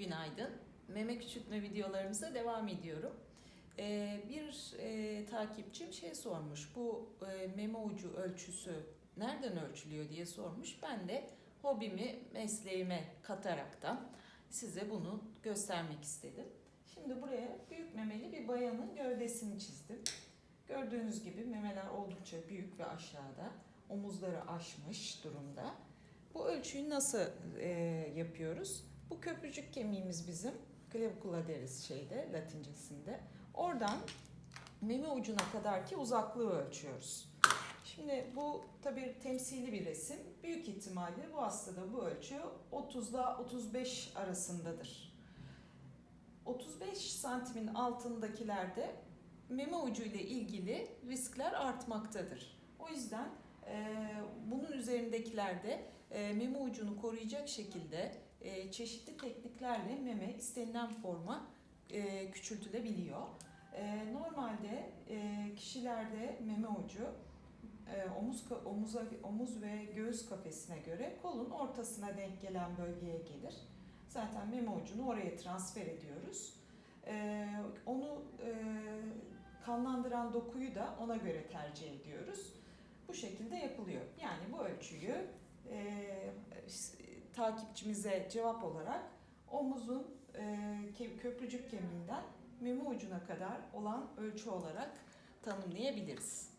Günaydın. Meme küçültme videolarımıza devam ediyorum. Ee, bir e, takipçim şey sormuş, bu e, meme ucu ölçüsü nereden ölçülüyor diye sormuş. Ben de hobimi mesleğime kataraktan size bunu göstermek istedim. Şimdi buraya büyük memeli bir bayanın gövdesini çizdim. Gördüğünüz gibi memeler oldukça büyük ve aşağıda. Omuzları aşmış durumda. Bu ölçüyü nasıl e, yapıyoruz? Bu köprücük kemiğimiz bizim. Clavicula deriz şeyde, latincesinde. Oradan meme ucuna kadar ki uzaklığı ölçüyoruz. Şimdi bu tabii temsili bir resim. Büyük ihtimalle bu hastada bu ölçü 30 ile 35 arasındadır. 35 santimin altındakilerde meme ucu ile ilgili riskler artmaktadır. O yüzden e, bunun üzerindekilerde e, meme ucunu koruyacak şekilde e, çeşitli tekniklerle meme istenilen forma e, küçültülebiliyor. Normalde kişilerde meme ucu omuz omuza omuz ve göğüs kafesine göre kolun ortasına denk gelen bölgeye gelir. Zaten meme ucunu oraya transfer ediyoruz. Onu kanlandıran dokuyu da ona göre tercih ediyoruz. Bu şekilde yapılıyor. Yani bu ölçüyü e, takipçimize cevap olarak omuzun e, köprücük kemiğinden meme ucuna kadar olan ölçü olarak tanımlayabiliriz.